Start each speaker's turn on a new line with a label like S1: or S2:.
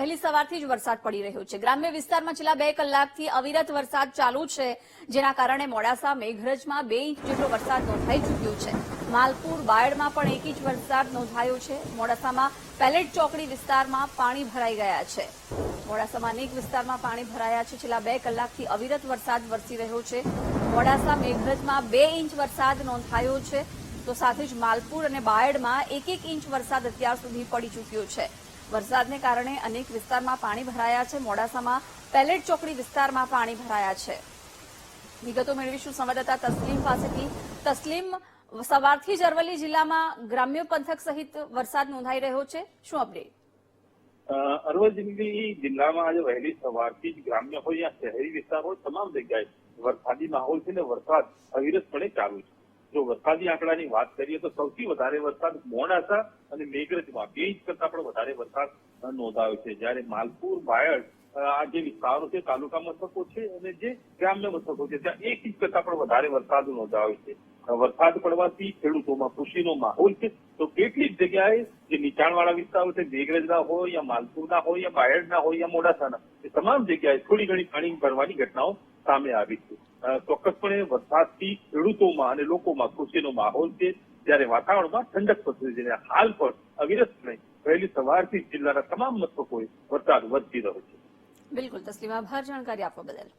S1: વહેલી સવારથી જ વરસાદ પડી રહ્યો છે. ગ્રામ્ય વિસ્તારમાં છેલ્લા બે કલાકથી અવિરત વરસાદ ચાલુ છે, જેના કારણે મોડાસા, મેઘરજમાં બે ઇંચ જેટલો વરસાદ નોંધાઈ ચૂક્યો છે. માલપુર બાયડમાં પણ એક ઇંચ વરસાદ નોંધાયો છે. મોડાસામાં પેલેટ ચોકડી વિસ્તારમાં પાણી ભરાઈ ગયા છે. મોડાસામાં અનેક વિસ્તારમાં પાણી ભરાયા છે. છેલ્લા બે કલાકથી અવિરત વરસાદ વરસી રહ્યો છે. મોડાસા, મેઘરજમાં બે ઇંચ વરસાદ નોંધાયો છે. તો સાથે જ માલપુર અને બાયડમાં એક એક ઇંચ વરસાદ અત્યાર સુધી પડી ચૂક્યો છે. વરસાદને કારણે અનેક વિસ્તારમાં પાણી ભરાયા છે. મોડાસામાં પેલેટ ચોકડી વિસ્તારમાં પાણી ભરાયા છે. વિગતો મેળવીશું સંવાદદાતા તસ્લીમ પાસેથી. તસ્લીમ, સવારથી જ અરવલ્લી જિલ્લામાં ગ્રામ્ય પંથક સહિત વરસાદ નોંધાઈ રહ્યો છે. શું અપડેટ?
S2: અરવલ્લી જિલ્લામાં આજે વહેલી સવારથી જ ગ્રામ્ય હોય યા શહેરી વિસ્તાર હોય, તમામ જગ્યાએ વરસાદી માહોલ છે અને વરસાદ અવિરતપણે ચાલુ છે. જો વરસાદી આંકડાની વાત કરીએ તો સૌથી વધારે વરસાદ મોડાસા અને મેઘરજમાં. બે ઇંચ કરતા પણ વધારે વરસાદ નોંધાયો છે. જ્યારે માલપુર બાયડ આ જે વિસ્તારો છે, તાલુકા મથકો છે અને જે ગ્રામ્ય મથકો છે, ત્યાં એક ઇંચ કરતા પણ વધારે વરસાદ નોંધાયો છે. વરસાદ પડવાથી ખેડૂતોમાં ખુશીનો માહોલ છે. તો કેટલીક જગ્યાએ જે નીચાણવાળા વિસ્તારો છે, મેઘરજના હોય, યા માલપુરના હોય, યા બાયડના હોય, યા મોડાસાના, એ તમામ જગ્યાએ થોડી ઘણી પાણી ભરવાની ઘટનાઓ સામે આવી છે. ચોક્કસપણે વરસાદથી ખેડૂતોમાં અને લોકોમાં ખુશીનો માહોલ છે. જ્યારે વાતાવરણમાં ઠંડક પસરી છે. હાલ પણ અવિરતપણે વહેલી સવારથી જિલ્લાના તમામ મથકોએ વરસાદ વધતી રહ્યો છે.
S1: બિલકુલ, તસ્લીમ આભાર. જાણકારી આપવા બદલ.